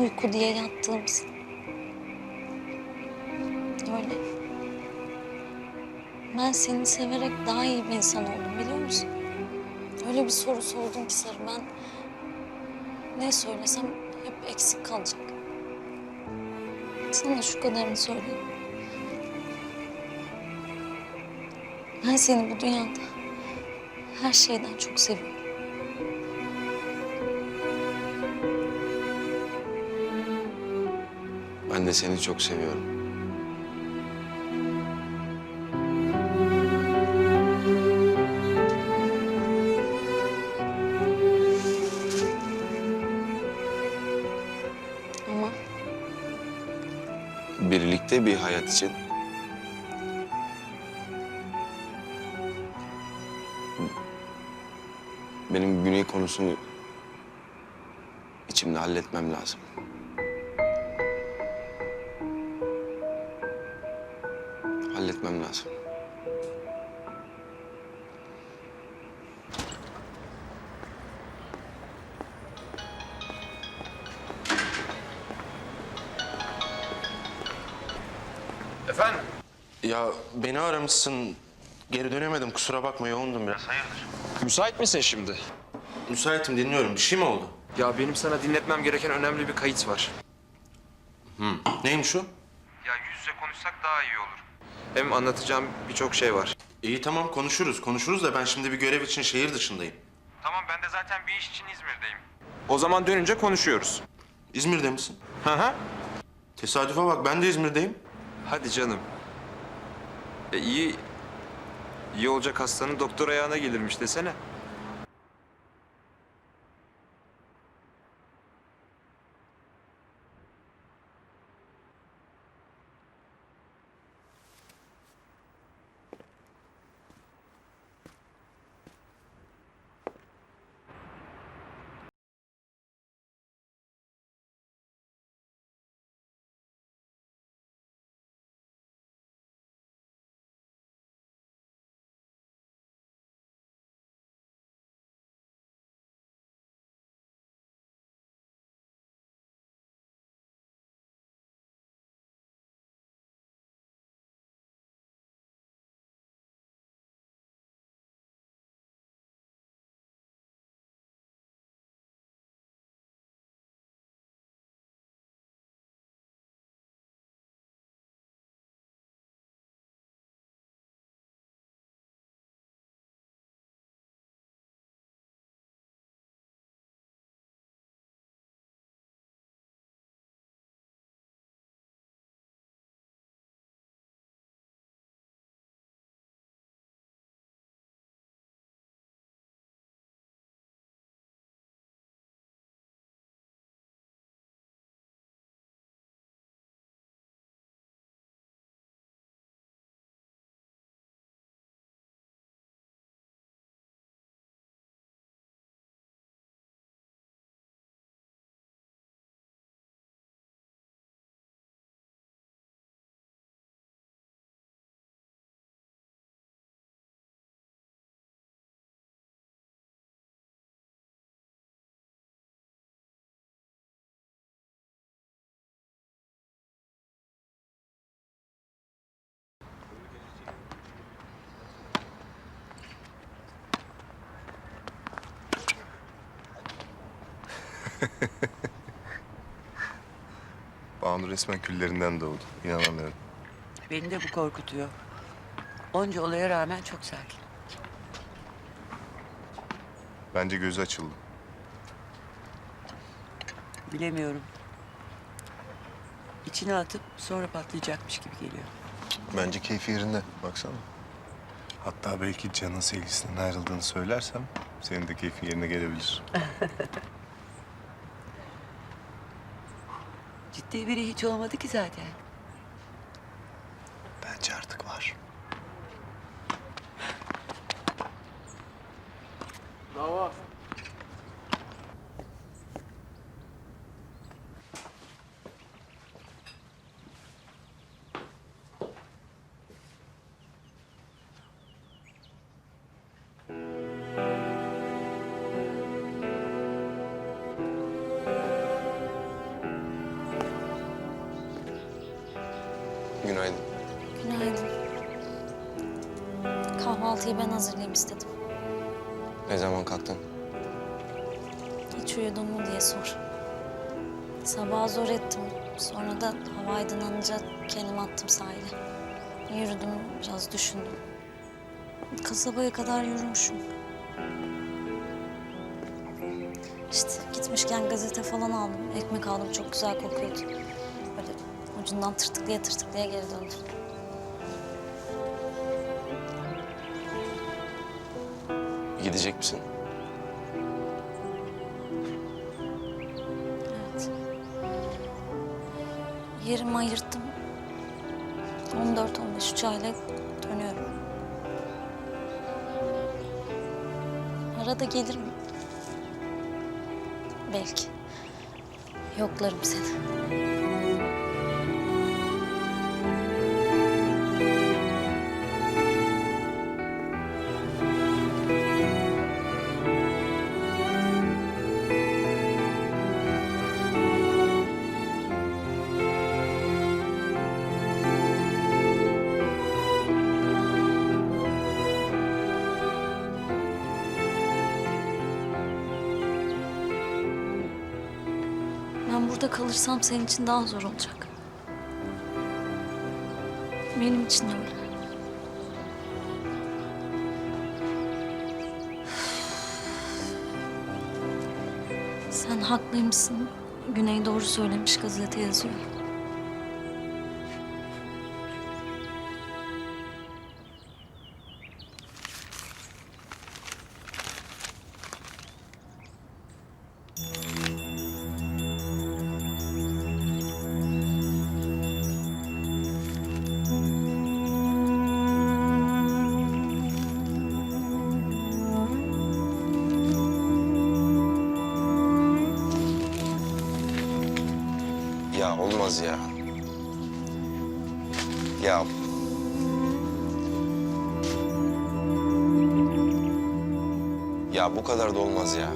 uyku diye yattığımız. Öyle. Ben seni severek daha iyi bir insan oldum biliyor musun? Öyle bir soru sordun ki Sarı ben ne söylesem hep eksik kalacak. Sana şu kadarını söyleyeyim. Ben seni bu dünyada her şeyden çok seviyorum. De seni çok seviyorum. Ama Birlikte bir hayat için benim güney konusunu içimde halletmem lazım. Halletmem lazım. Efendim? Ya beni aramışsın. Geri dönemedim kusura bakma yoğundum biraz. Hayırdır? Müsait misin şimdi? Müsaitim dinliyorum. Bir şey mi oldu? Ya benim sana dinletmem gereken önemli bir kayıt var. Neymiş o? Ya yüz yüze konuşsak daha iyi olur. Hem anlatacağım birçok şey var. İyi tamam konuşuruz. Konuşuruz da ben şimdi bir görev için şehir dışındayım. Tamam ben de zaten bir iş için İzmir'deyim. O zaman dönünce konuşuyoruz. İzmir'de misin? Hı hı. Tesadüfe bak ben de İzmir'deyim. Hadi canım. E iyi. İyi olacak hastanın doktor ayağına gelirmiş desene. Banu resmen küllerinden doğdu. İnanamıyorum. Beni de bu korkutuyor. Onca olaya rağmen çok sakin. Bence gözü açıldı. Bilemiyorum. İçine atıp sonra patlayacakmış gibi geliyor. Bence keyfi yerinde. Baksana. Hatta belki canın sevgilisinden ayrıldığını söylersem senin de keyfin yerine gelebilir. Ciddi biri hiç olmadı ki zaten. Bence artık var. Kahvaltıyı ben hazırlayayım istedim. Ne zaman kalktın? Hiç uyudun mu diye sor. Sabah zor ettim. Sonra da hava aydınlanınca kendimi attım sahile. Yürüdüm, biraz düşündüm. Kasabaya kadar yürümüşüm. İşte gitmişken gazete falan aldım. Ekmek aldım, çok güzel kokuyordu. Böyle ucundan tırtıklaya tırtıklaya geri döndüm. Gidecek misin? Evet. Yerimi ayırttım. 14-15 uçağıyla dönüyorum. Arada gelirim. Belki. Yoklarım seni. Burada kalırsam senin için daha zor olacak. Benim için de öyle. Sen haklıymışsın. Güney doğru söylemiş gazete yazıyor. Olmaz ya. Ya Ya bu kadar da olmaz ya.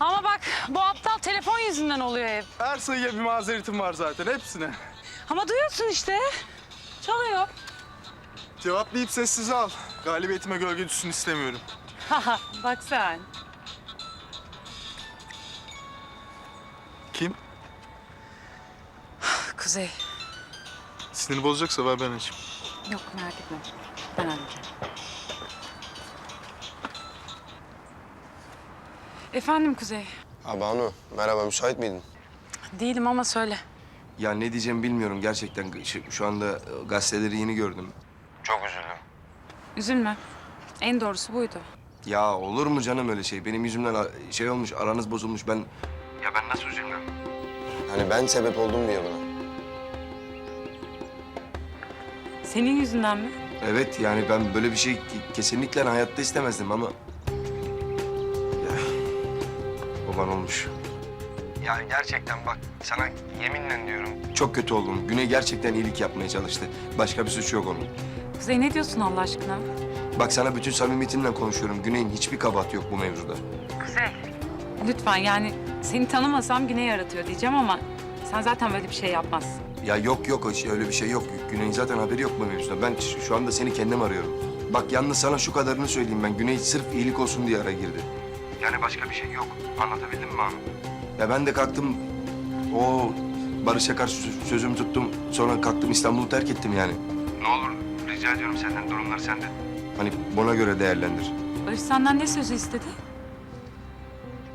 Ama bak bu aptal telefon yüzünden oluyor hep. Her sayıya bir mazeretim var zaten hepsine. Ama duyuyorsun işte. Çalıyor. Cevaplayıp sessize al. Galibiyetime gölge düşsün istemiyorum. Haha bak sen. Kim? Kuzey. Sinir bozacaksa ver ben açayım. Yok merak etme. Ben arayacağım. Efendim Kuzey. Ha Banu merhaba müsait miydin? Değilim ama söyle. Ya ne diyeceğimi bilmiyorum gerçekten. Şu, şu anda e, gazeteleri yeni gördüm. Çok üzüldüm. Üzülme. En doğrusu buydu. Ya olur mu canım öyle şey? Benim yüzümden şey olmuş, aranız bozulmuş. Ben... Ya ben nasıl üzülmem? Hani ben sebep oldum diye buna. Senin yüzünden mi? Evet yani ben böyle bir şey kesinlikle hayatta istemezdim ama... Ya, baban olmuş. Ya gerçekten bak sana yeminle diyorum. Çok kötü oldum. Güney gerçekten iyilik yapmaya çalıştı. Başka bir suçu yok onun. Kuzey ne diyorsun Allah aşkına? Bak sana bütün samimiyetimle konuşuyorum. Güney'in hiçbir kabahati yok bu mevzuda. Kuzey. Lütfen yani seni tanımasam Güney yaratıyor diyeceğim ama sen zaten böyle bir şey yapmazsın. Ya yok yok şey- öyle bir şey yok. Güney'in zaten haberi yok bu mevzuda. Ben şu- şu anda seni kendim arıyorum. Bak yalnız sana şu kadarını söyleyeyim ben. Güney sırf iyilik olsun diye ara girdi. Yani başka bir şey yok. Anlatabildim mi abi? Ya ben de kalktım. O Barış'a karşı sö- sözümü tuttum. Sonra kalktım İstanbul'u terk ettim yani. Ne olur rica ediyorum senden durumlar sende. Hani buna göre değerlendir. Barış senden ne sözü istedi?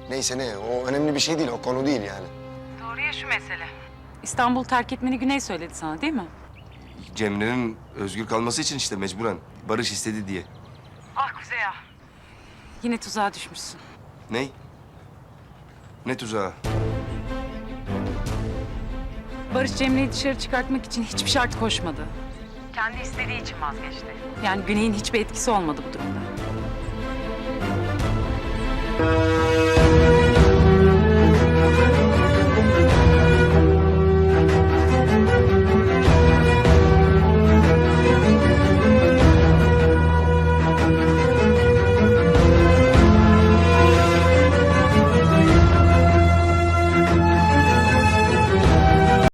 Neyse ne o önemli bir şey değil. O konu değil yani. Doğru ya şu mesele. İstanbul terk etmeni Güney söyledi sana değil mi? Cemre'nin özgür kalması için işte mecburen. Barış istedi diye. Ah Kuzey ya. Yine tuzağa düşmüşsün. Ney? Ne tuzağı? Barış Cemre'yi dışarı çıkartmak için hiçbir şart koşmadı. Kendi istediği için vazgeçti. Yani Güney'in hiçbir etkisi olmadı bu durumda.